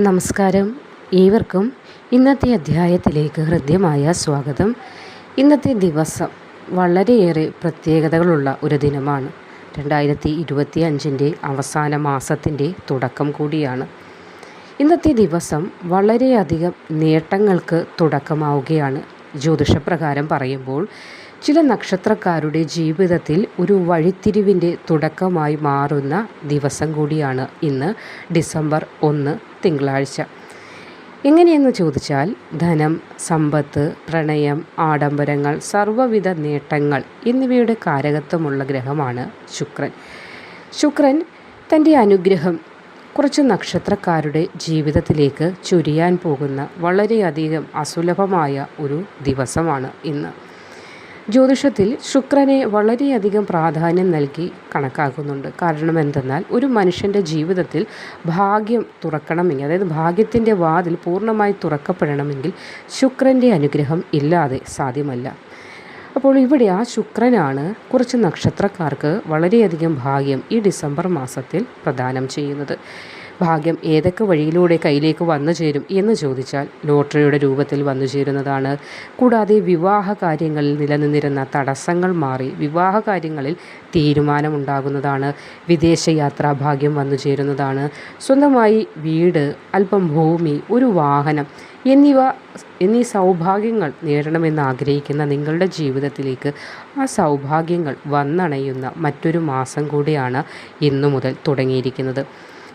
നമസ്കാരം. ഏവർക്കും ഇന്നത്തെ അധ്യായത്തിലേക്ക് ഹൃദ്യമായ സ്വാഗതം. ഇന്നത്തെ ദിവസം വളരെയേറെ പ്രത്യേകതകളുള്ള ഒരു ദിനമാണ്. രണ്ടായിരത്തി ഇരുപത്തി അഞ്ചിന്റെ അവസാന മാസത്തിന്റെ തുടക്കം കൂടിയാണ്. ഇന്നത്തെ ദിവസം വളരെയധികം നേട്ടങ്ങൾക്ക് തുടക്കമാവുകയാണ്. ജ്യോതിഷപ്രകാരം പറയുമ്പോൾ ചില നക്ഷത്രക്കാരുടെ ജീവിതത്തിൽ ഒരു വഴിത്തിരിവിന്റെ തുടക്കമായി മാറുന്ന ദിവസം കൂടിയാണ് ഇന്ന് ഡിസംബർ ഒന്ന് തിങ്കളാഴ്ച. എങ്ങനെയെന്ന് ചോദിച്ചാൽ ധനം സമ്പത്ത് പ്രണയം ആഡംബരങ്ങൾ സർവവിധ നേട്ടങ്ങൾ എന്നിവയുടെ കാരകത്വമുള്ള ഗ്രഹമാണ് ശുക്രൻ. ശുക്രൻ തന്റെ അനുഗ്രഹം കുറച്ച് നക്ഷത്രക്കാരുടെ ജീവിതത്തിലേക്ക് ചുരിയാൻ പോകുന്ന വളരെയധികം അസുലഭമായ ഒരു ദിവസമാണ് ഇന്ന്. ജ്യോതിഷത്തിൽ ശുക്രനെ വളരെയധികം പ്രാധാന്യം നൽകി കണക്കാക്കുന്നുണ്ട്. കാരണം എന്തെന്നാൽ ഒരു മനുഷ്യന്റെ ജീവിതത്തിൽ ഭാഗ്യം തുറക്കണമെങ്കിൽ അതായത് ഭാഗ്യത്തിന്റെ വാതിൽ പൂർണമായി തുറക്കപ്പെടണമെങ്കിൽ ശുക്രന്റെ അനുഗ്രഹം ഇല്ലാതെ സാധ്യമല്ല. അപ്പോൾ ഇവിടെ ആ ശുക്രനാണ് കുറച്ച് നക്ഷത്രക്കാർക്ക് വളരെയധികം ഭാഗ്യം ഈ ഡിസംബർ മാസത്തിൽ പ്രദാനം ചെയ്യുന്നത്. ഭാഗ്യം ഏതൊക്കെ വഴിയിലൂടെ കയ്യിലേക്ക് വന്നു ചേരും എന്ന് ചോദിച്ചാൽ ലോട്ടറിയുടെ രൂപത്തിൽ വന്നു ചേരുന്നതാണ്. കൂടാതെ വിവാഹ കാര്യങ്ങളിൽ നിലനിന്നിരുന്ന തടസ്സങ്ങൾ മാറി വിവാഹ കാര്യങ്ങളിൽ തീരുമാനമുണ്ടാകുന്നതാണ്. വിദേശ യാത്രാ ഭാഗ്യം വന്നു ചേരുന്നതാണ്. സ്വന്തമായി വീട് അല്പം ഭൂമി ഒരു വാഹനം എന്നിവ എന്നീ സൗഭാഗ്യങ്ങൾ നേടണമെന്ന് ആഗ്രഹിക്കുന്ന നിങ്ങളുടെ ജീവിതത്തിലേക്ക് ആ സൗഭാഗ്യങ്ങൾ വന്നണയുന്ന മറ്റൊരു മാസം കൂടിയാണ് ഇന്നു മുതൽ തുടങ്ങിയിരിക്കുന്നത്.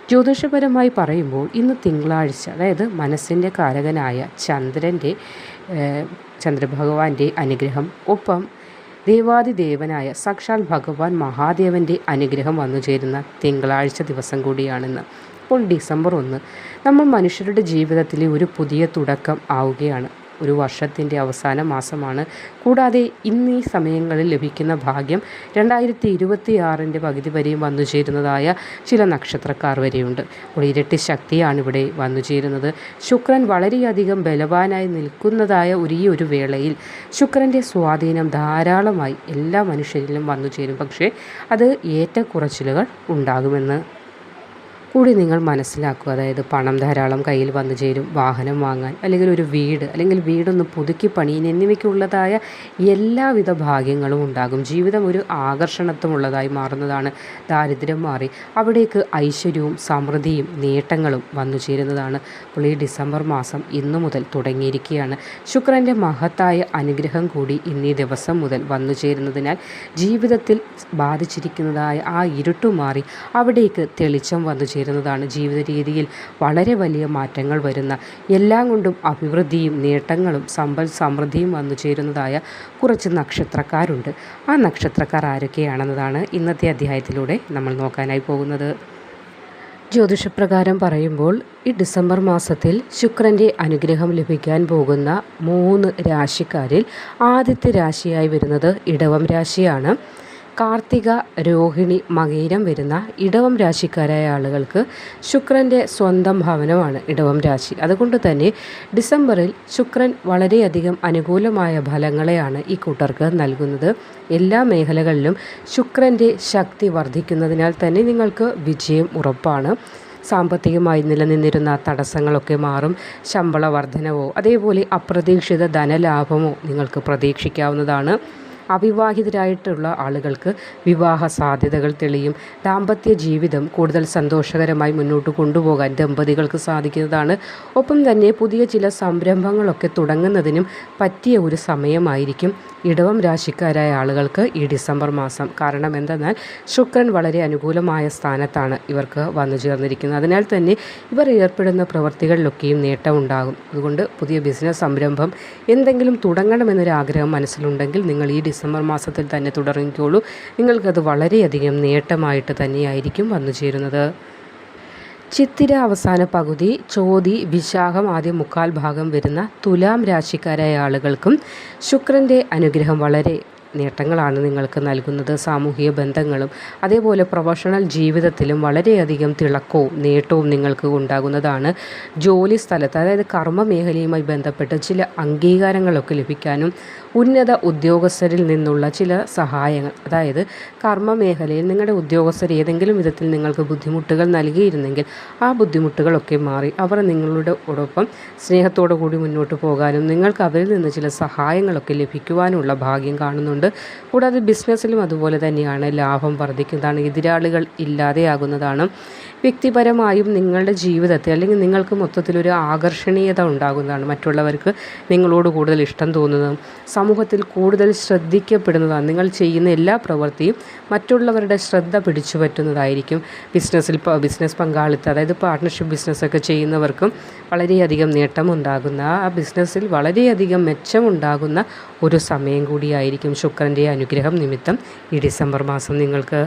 ജ്യോതിഷപരമായി പറയുമ്പോൾ ഇന്ന് തിങ്കളാഴ്ച അതായത് മനസ്സിന്റെ കാരകനായ ചന്ദ്രന്റെ ചന്ദ്രഭഗവാന്റെ അനുഗ്രഹം ഒപ്പം ദേവാദിദേവനായ സാക്ഷാൽ ഭഗവാൻ മഹാദേവന്റെ അനുഗ്രഹം വന്നു ചേരുന്ന തിങ്കളാഴ്ച ദിവസം കൂടിയാണെന്ന്. ഇപ്പോൾ ഡിസംബർ ഒന്ന് നമ്മൾ മനുഷ്യരുടെ ജീവിതത്തിലെ ഒരു പുതിയ തുടക്കം ആവുകയാണ്. ഒരു വർഷത്തിന്റെ അവസാന മാസമാണ്. കൂടാതെ ഇന്ന് ഈ സമയങ്ങളിൽ ലഭിക്കുന്ന ഭാഗ്യം രണ്ടായിരത്തി ഇരുപത്തി ആറിന്റെ പകുതി വരെയും വന്നു ചേരുന്നതായ ചില നക്ഷത്രക്കാർ വരെയുണ്ട്. അപ്പോൾ ഇരട്ടി ശക്തിയാണ് ഇവിടെ വന്നു ചേരുന്നത്. ശുക്രൻ വളരെയധികം ബലവാനായി നിൽക്കുന്നതായ ഒരു ഈ ഒരു വേളയിൽ ശുക്രന്റെ സ്വാധീനം ധാരാളമായി എല്ലാ മനുഷ്യരിലും വന്നു ചേരും. പക്ഷേ അത് ഏറ്റക്കുറച്ചിലുകൾ ഉണ്ടാകുമെന്ന് കൂടി നിങ്ങൾ മനസ്സിലാക്കുക. അതായത് പണം ധാരാളം കയ്യിൽ വന്നു ചേരും വാഹനം വാങ്ങാൻ അല്ലെങ്കിൽ ഒരു വീട് അല്ലെങ്കിൽ വീടൊന്ന് പുതുക്കി പണിയാൻ എന്നിവയ്ക്കുള്ളതായ എല്ലാവിധ ഭാഗ്യങ്ങളും ഉണ്ടാകും. ജീവിതം ഒരു ആകർഷണത്വമുള്ളതായി മാറുന്നതാണ് ദാരിദ്ര്യം മാറി. അവിടേക്ക് ഐശ്വര്യവും സമൃദ്ധിയും നേട്ടങ്ങളും വന്നു ചേരുന്നതാണ്. അപ്പോൾ ഈ ഡിസംബർ മാസം ഇന്നു മുതൽ തുടങ്ങിയിരിക്കുകയാണ്. ശുക്രന്റെ മഹത്തായ അനുഗ്രഹം കൂടി ഇന്നീ ദിവസം മുതൽ വന്നു ചേരുന്നതിനാൽ ജീവിതത്തിൽ ബാധിച്ചിരിക്കുന്നതായ ആ ഇരുട്ടു മാറി അവിടേക്ക് തെളിച്ചം വന്നു ചേരും ചേരുന്നതാണ് ജീവിത രീതിയിൽ വളരെ വലിയ മാറ്റങ്ങൾ വരുന്ന എല്ലാം കൊണ്ടും അഭിവൃദ്ധിയും നേട്ടങ്ങളും സമ്പൽ സമൃദ്ധിയും വന്നു ചേരുന്നതായ കുറച്ച് നക്ഷത്രക്കാരുണ്ട്. ആ നക്ഷത്രക്കാർ ആരൊക്കെയാണെന്നതാണ് ഇന്നത്തെ അധ്യായത്തിലൂടെ നമ്മൾ നോക്കാനായി പോകുന്നത്. ജ്യോതിഷപ്രകാരം പറയുമ്പോൾ ഈ ഡിസംബർ മാസത്തിൽ ശുക്രന്റെ അനുഗ്രഹം ലഭിക്കാൻ പോകുന്ന മൂന്ന് രാശിക്കാരിൽ ആദ്യത്തെ രാശിയായി വരുന്നത് ഇടവം രാശിയാണ്. കാർത്തിക രോഹിണി മകയിരം വരുന്ന ഇടവം രാശിക്കാരായ ആളുകൾക്ക് ശുക്രന്റെ സ്വന്തം ഭവനമാണ് ഇടവം രാശി. അതുകൊണ്ട് തന്നെ ഡിസംബറിൽ ശുക്രൻ വളരെയധികം അനുകൂലമായ ഫലങ്ങളെയാണ് ഈ കൂട്ടർക്ക് നൽകുന്നത്. എല്ലാ മേഖലകളിലും ശുക്രന്റെ ശക്തി വർദ്ധിക്കുന്നതിനാൽ തന്നെ നിങ്ങൾക്ക് വിജയം ഉറപ്പാണ്. സാമ്പത്തികമായി നിലനിന്നിരുന്ന തടസ്സങ്ങളൊക്കെ മാറും. ശമ്പള വർധനവോ അതേപോലെ അപ്രതീക്ഷിത ധനലാഭമോ നിങ്ങൾക്ക് പ്രതീക്ഷിക്കാവുന്നതാണ്. അവിവാഹിതരായിട്ടുള്ള ആളുകൾക്ക് വിവാഹ സാധ്യതകൾ തെളിയും. ദാമ്പത്യ ജീവിതം കൂടുതൽ സന്തോഷകരമായി മുന്നോട്ട് കൊണ്ടുപോകാൻ ദമ്പതികൾക്ക് സാധിക്കുന്നതാണ്. ഒപ്പം തന്നെ പുതിയ ചില സംരംഭങ്ങളൊക്കെ തുടങ്ങുന്നതിനും പറ്റിയ ഒരു സമയമായിരിക്കും ഇടവം രാശിക്കാരായ ആളുകൾക്ക് ഈ ഡിസംബർ മാസം. കാരണം എന്തെന്നാൽ ശുക്രൻ വളരെ അനുകൂലമായ സ്ഥാനത്താണ് ഇവർക്ക് വന്നു ചേർന്നിരിക്കുന്നത്. അതിനാൽ തന്നെ ഇവർ ഏർപ്പെടുന്ന പ്രവൃത്തികളിലൊക്കെയും നേട്ടമുണ്ടാകും അതുകൊണ്ട് പുതിയ ബിസിനസ് സംരംഭം എന്തെങ്കിലും തുടങ്ങണമെന്നൊരാഗ്രഹം മനസ്സിലുണ്ടെങ്കിൽ നിങ്ങൾ ഈ ഡിസംബർ മാസത്തിൽ തന്നെ തുടങ്ങിക്കോളൂ നിങ്ങൾക്കത് വളരെയധികം നേട്ടമായിട്ട് തന്നെയായിരിക്കും വന്നു ചേരുന്നത്. ചിത്തിര അവസാന പകുതി ചോതി വിശാഖം ആദ്യ മുക്കാൽ ഭാഗം വരുന്ന തുലാം രാശിക്കാരായ ആളുകൾക്കും ശുക്രന്റെ അനുഗ്രഹം വളരെ നേട്ടങ്ങളാണ് നിങ്ങൾക്ക് നൽകുന്നത്. സാമൂഹിക ബന്ധങ്ങളും അതേപോലെ പ്രൊഫഷണൽ ജീവിതത്തിലും വളരെയധികം തിളക്കവും നേട്ടവും നിങ്ങൾക്ക് ഉണ്ടാകുന്നതാണ്. ജോലി സ്ഥലത്ത് അതായത് കർമ്മ മേഖലയുമായി ബന്ധപ്പെട്ട് ചില അംഗീകാരങ്ങളൊക്കെ ലഭിക്കാനും ഉന്നത ഉദ്യോഗസ്ഥരിൽ നിന്നുള്ള ചില സഹായങ്ങൾ അതായത് കർമ്മ മേഖലയിൽ നിങ്ങളുടെ ഉദ്യോഗസ്ഥർ ഏതെങ്കിലും വിധത്തിൽ നിങ്ങൾക്ക് ബുദ്ധിമുട്ടുകൾ നൽകിയിരുന്നെങ്കിൽ ആ ബുദ്ധിമുട്ടുകളൊക്കെ മാറി അവർ നിങ്ങളുടെ ഒപ്പം സ്നേഹത്തോടു കൂടി മുന്നോട്ട് പോകാനും നിങ്ങൾക്ക് അവരിൽ നിന്ന് ചില സഹായങ്ങളൊക്കെ ലഭിക്കുവാനുള്ള ഭാഗ്യം കാണുന്നുണ്ട്. കൂടാതെ ബിസിനസ്സിലും അതുപോലെ തന്നെയാണ് ലാഭം വർദ്ധിക്കുന്നതാണ് എതിരാളികൾ ഇല്ലാതെയാകുന്നതാണ്. വ്യക്തിപരമായും നിങ്ങളുടെ ജീവിതത്തിൽ അല്ലെങ്കിൽ നിങ്ങൾക്ക് മൊത്തത്തിലൊരു ആകർഷണീയത ഉണ്ടാകുന്നതാണ്. മറ്റുള്ളവർക്ക് നിങ്ങളോട് കൂടുതൽ ഇഷ്ടം തോന്നുന്നതും സമൂഹത്തിൽ കൂടുതൽ ശ്രദ്ധിക്കപ്പെടുന്നതാണ് നിങ്ങൾ ചെയ്യുന്ന എല്ലാ പ്രവൃത്തിയും മറ്റുള്ളവരുടെ ശ്രദ്ധ പിടിച്ചു പറ്റുന്നതായിരിക്കും. ബിസിനസ്സിൽ ബിസിനസ് പങ്കാളിത്തം അതായത് പാർട്ട്ണർഷിപ്പ് ബിസിനസ്സൊക്കെ ചെയ്യുന്നവർക്കും വളരെയധികം നേട്ടമുണ്ടാകുന്ന ആ ബിസിനസ്സിൽ വളരെയധികം മെച്ചമുണ്ടാകുന്ന ഒരു സമയം കൂടിയായിരിക്കും. ശുക്രന്റെ അനുഗ്രഹം നിമിത്തം ഈ ഡിസംബർ മാസം നിങ്ങൾക്ക്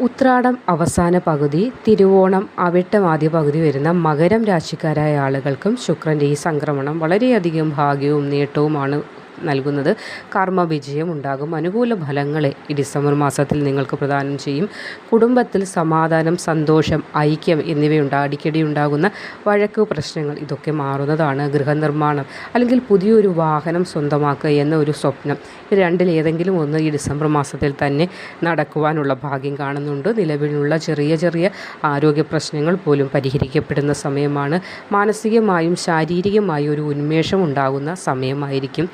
ഉത്രാടം അവസാന പകുതി തിരുവോണം അവിട്ടം ആദ്യ പകുതി വരുന്ന മകരം രാശിക്കാരായ ആളുകൾക്കും ശുക്രന്റെ ഈ സംക്രമണം വളരെയധികം ഭാഗ്യവും നേട്ടവുമാണ് നൽകുന്നത്. കർമ്മ വിജയം ഉണ്ടാകും. അനുകൂല ഫലങ്ങളെ ഈ ഡിസംബർ മാസത്തിൽ നിങ്ങൾക്ക് പ്രദാനം ചെയ്യും. കുടുംബത്തിൽ സമാധാനം സന്തോഷം ഐക്യം എന്നിവയുണ്ടാ. അടിക്കടി ഉണ്ടാകുന്ന വഴക്ക് പ്രശ്നങ്ങൾ ഇതൊക്കെ മാറുന്നതാണ് ഗൃഹനിർമ്മാണം. അല്ലെങ്കിൽ പുതിയൊരു വാഹനം സ്വന്തമാക്കുക എന്ന ഒരു സ്വപ്നം. രണ്ടിൽ ഏതെങ്കിലും ഒന്ന് ഈ ഡിസംബർ മാസത്തിൽ തന്നെ നടക്കുവാനുള്ള ഭാഗ്യം കാണുന്നുണ്ട്. നിലവിലുള്ള ചെറിയ ചെറിയ ആരോഗ്യ പ്രശ്നങ്ങൾ പോലും പരിഹരിക്കപ്പെടുന്ന സമയമാണ്. മാനസികമായും ശാരീരികമായും ഒരു ഉന്മേഷം ഉണ്ടാകുന്ന സമയമായിരിക്കും.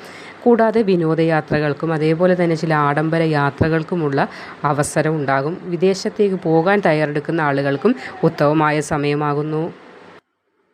കൂടാതെ വിനോദയാത്രകൾക്കും അതേപോലെ തന്നെ ചില ആഡംബര യാത്രകൾക്കുമുള്ള അവസരം ഉണ്ടാകും. വിദേശത്തേക്ക് പോകാൻ തയ്യാറെടുക്കുന്ന ആളുകൾക്കും ഉത്തമമായ സമയമാകുന്നു.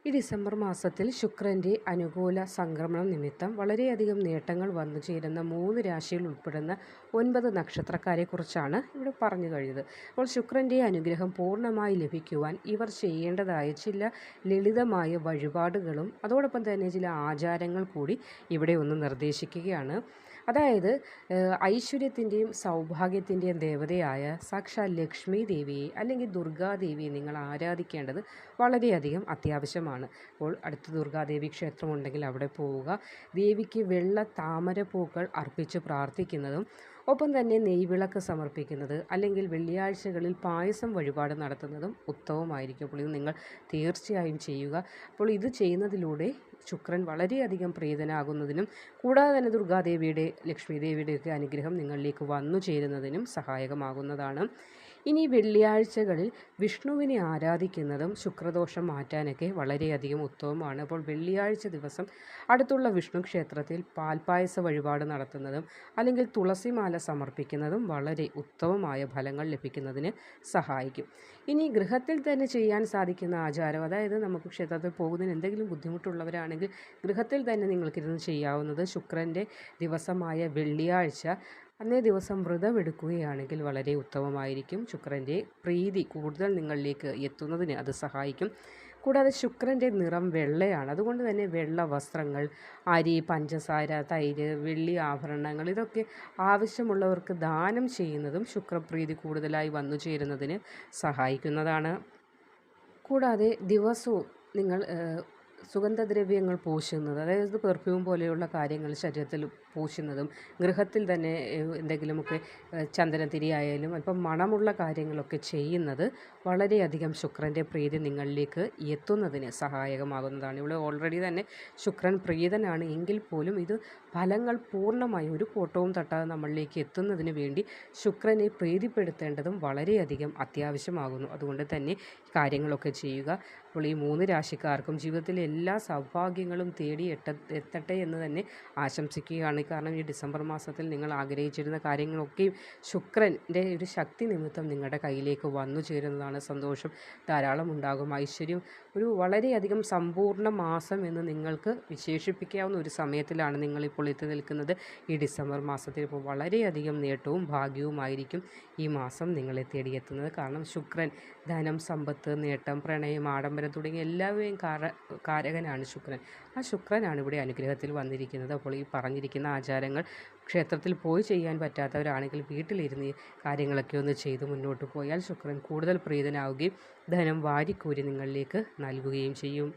ഈ ഡിസംബർ മാസത്തിൽ ശുക്രന്റെ അനുകൂല സംക്രമണം നിമിത്തം വളരെയധികം നേട്ടങ്ങൾ വന്നു ചേരുന്ന മൂന്ന് രാശിയിൽ ഉൾപ്പെടുന്ന ഒൻപത് നക്ഷത്രക്കാരെക്കുറിച്ചാണ് ഇവിടെ പറഞ്ഞു കഴിഞ്ഞത്. അപ്പോൾ ശുക്രന്റെ അനുഗ്രഹം പൂർണമായി ലഭിക്കുവാൻ ഇവർ ചെയ്യേണ്ടതായ ചില ലളിതമായ വഴിപാടുകളും അതോടൊപ്പം തന്നെ ചില ആചാരങ്ങൾ കൂടി ഇവിടെ ഒന്ന് നിർദ്ദേശിക്കുകയാണ്. അതായത് ഐശ്വര്യത്തിന്റെയും സൗഭാഗ്യത്തിന്റെയും ദേവതയായ സാക്ഷാൽ ലക്ഷ്മി ദേവിയെ അല്ലെങ്കിൽ ദുർഗാദേവിയെ നിങ്ങൾ ആരാധിക്കേണ്ടത് വളരെയധികം അത്യാവശ്യമാണ്. അപ്പോൾ അടുത്ത് ദുർഗാദേവി ക്ഷേത്രമുണ്ടെങ്കിൽ അവിടെ പോവുക. ദേവിക്ക് വെള്ള താമര പൂക്കൾ അർപ്പിച്ച് പ്രാർത്ഥിക്കുന്നതും ഒപ്പം തന്നെ നെയ്വിളക്ക് സമർപ്പിക്കുന്നത് അല്ലെങ്കിൽ വെള്ളിയാഴ്ചകളിൽ പായസം വഴിപാട് നടത്തുന്നതും ഉത്തമമായിരിക്കും. അപ്പോൾ ഇത് നിങ്ങൾ തീർച്ചയായും ചെയ്യുക. അപ്പോൾ ഇത് ചെയ്യുന്നതിലൂടെ ശുക്രൻ വളരെയധികം പ്രീതനാകുന്നതിനും കൂടാതെ തന്നെ ദുർഗാദേവിയുടെ ലക്ഷ്മി ദേവിയുടെയൊക്കെ അനുഗ്രഹം നിങ്ങളിലേക്ക് വന്നു ചേരുന്നതിനും സഹായകമാകുന്നതാണ്. ഇനി വെള്ളിയാഴ്ചകളിൽ വിഷ്ണുവിനെ ആരാധിക്കുന്നതും ശുക്രദോഷം മാറ്റാനൊക്കെ വളരെയധികം ഉത്തമമാണ്. അപ്പോൾ വെള്ളിയാഴ്ച ദിവസം അടുത്തുള്ള വിഷ്ണു ക്ഷേത്രത്തിൽ പാൽപ്പായസ വഴിപാട് നടത്തുന്നതും അല്ലെങ്കിൽ തുളസിമാല സമർപ്പിക്കുന്നതും വളരെ ഉത്തമമായ ഫലങ്ങൾ ലഭിക്കുന്നതിന് സഹായിക്കും. ഇനി ഗൃഹത്തിൽ തന്നെ ചെയ്യാൻ സാധിക്കുന്ന ആചാരം അതായത് നമുക്ക് ക്ഷേത്രത്തിൽ പോകുന്നതിന് എന്തെങ്കിലും ബുദ്ധിമുട്ടുള്ളവരാണെങ്കിൽ ഗൃഹത്തിൽ തന്നെ നിങ്ങൾക്കിരുന്ന് ചെയ്യാവുന്നത് ശുക്രന്റെ ദിവസമായ വെള്ളിയാഴ്ച അന്നേ ദിവസം വ്രതമെടുക്കുകയാണെങ്കിൽ വളരെ ഉത്തമമായിരിക്കും. ശുക്രന്റെ പ്രീതി കൂടുതൽ നിങ്ങളിലേക്ക് എത്തുന്നതിന് അത് സഹായിക്കും. കൂടാതെ ശുക്രന്റെ നിറം വെള്ളയാണ്. അതുകൊണ്ട് തന്നെ വെള്ള വസ്ത്രങ്ങൾ അരി പഞ്ചസാര തൈര് വെള്ളി ആഭരണങ്ങൾ ഇതൊക്കെ ആവശ്യമുള്ളവർക്ക് ദാനം ചെയ്യുന്നതും ശുക്രപ്രീതി കൂടുതലായി വന്നു ചേരുന്നതിന് സഹായിക്കുന്നതാണ്. കൂടാതെ ദിവസവും നിങ്ങൾ സുഗന്ധദ്രവ്യങ്ങൾ പൂശുന്നത് അതായത് പെർഫ്യൂം പോലെയുള്ള കാര്യങ്ങൾ ശരീരത്തിൽ പൂശുന്നതും ഗൃഹത്തിൽ തന്നെ എന്തെങ്കിലുമൊക്കെ ചന്ദനത്തിരി ആയാലും അല്പം മണമുള്ള കാര്യങ്ങളൊക്കെ ചെയ്യുന്നത് വളരെയധികം ശുക്രന്റെ പ്രീതി നിങ്ങളിലേക്ക് എത്തുന്നതിന് സഹായകമാകുന്നതാണ്. ഇവിടെ ഓൾറെഡി തന്നെ ശുക്രൻ പ്രീതനാണ് എങ്കിൽ പോലും ഇത് ഫലങ്ങൾ പൂർണമായി ഒരു കോട്ടവും തട്ടാതെ നമ്മളിലേക്ക് എത്തുന്നതിന് വേണ്ടി ശുക്രനെ പ്രീതിപ്പെടുത്തേണ്ടതും വളരെയധികം അത്യാവശ്യമാകുന്നു. അതുകൊണ്ട് തന്നെ കാര്യങ്ങളൊക്കെ ചെയ്യുക. അപ്പോൾ ഈ മൂന്ന് രാശിക്കാർക്കും ജീവിതത്തിലെ എല്ലാ സൗഭാഗ്യങ്ങളും തേടി എത്തട്ടെ എന്ന് തന്നെ ആശംസിക്കുകയാണ്. കാരണം ഈ ഡിസംബർ മാസത്തിൽ നിങ്ങൾ ആഗ്രഹിച്ചിരുന്ന കാര്യങ്ങളൊക്കെയും ശുക്രന്റെ ഒരു ശക്തി നിമിത്തം നിങ്ങളുടെ കയ്യിലേക്ക് വന്നു ചേരുന്നതാണ് സന്തോഷം. ധാരാളം ഉണ്ടാകും. ഐശ്വര്യം. ഒരു വളരെയധികം സമ്പൂർണ മാസം എന്ന് നിങ്ങൾക്ക് വിശേഷിപ്പിക്കാവുന്ന ഒരു സമയത്തിലാണ് നിങ്ങളിപ്പോൾ എത്തി നിൽക്കുന്നത്. ഈ ഡിസംബർ മാസത്തിൽ ഇപ്പോൾ വളരെയധികം നേട്ടവും ഭാഗ്യവുമായിരിക്കും ഈ മാസം നിങ്ങളെ തേടിയെത്തുന്നത് കാരണം ശുക്രൻ ധനം സമ്പത്ത് നേട്ടം പ്രണയം ആഡംബരം തുടങ്ങിയ എല്ലാവരെയും കാര കാരകനാണ് ശുക്രൻ. ആ ശുക്രനാണ് ഇവിടെ അനുഗ്രഹത്തിൽ വന്നിരിക്കുന്നത്. അപ്പോൾ ഈ പറഞ്ഞിരിക്കുന്ന ആചാരങ്ങൾ ക്ഷേത്രത്തിൽ പോയി ചെയ്യാൻ പറ്റാത്തവരാണെങ്കിൽ വീട്ടിലിരുന്ന് കാര്യങ്ങളൊക്കെ ഒന്ന് ചെയ്ത് മുന്നോട്ട് പോയാൽ ശുക്രൻ കൂടുതൽ പ്രീതനാവുകയും ധനം വാരിക്കൂരി നിങ്ങളിലേക്ക് നൽകുകയും ചെയ്യും.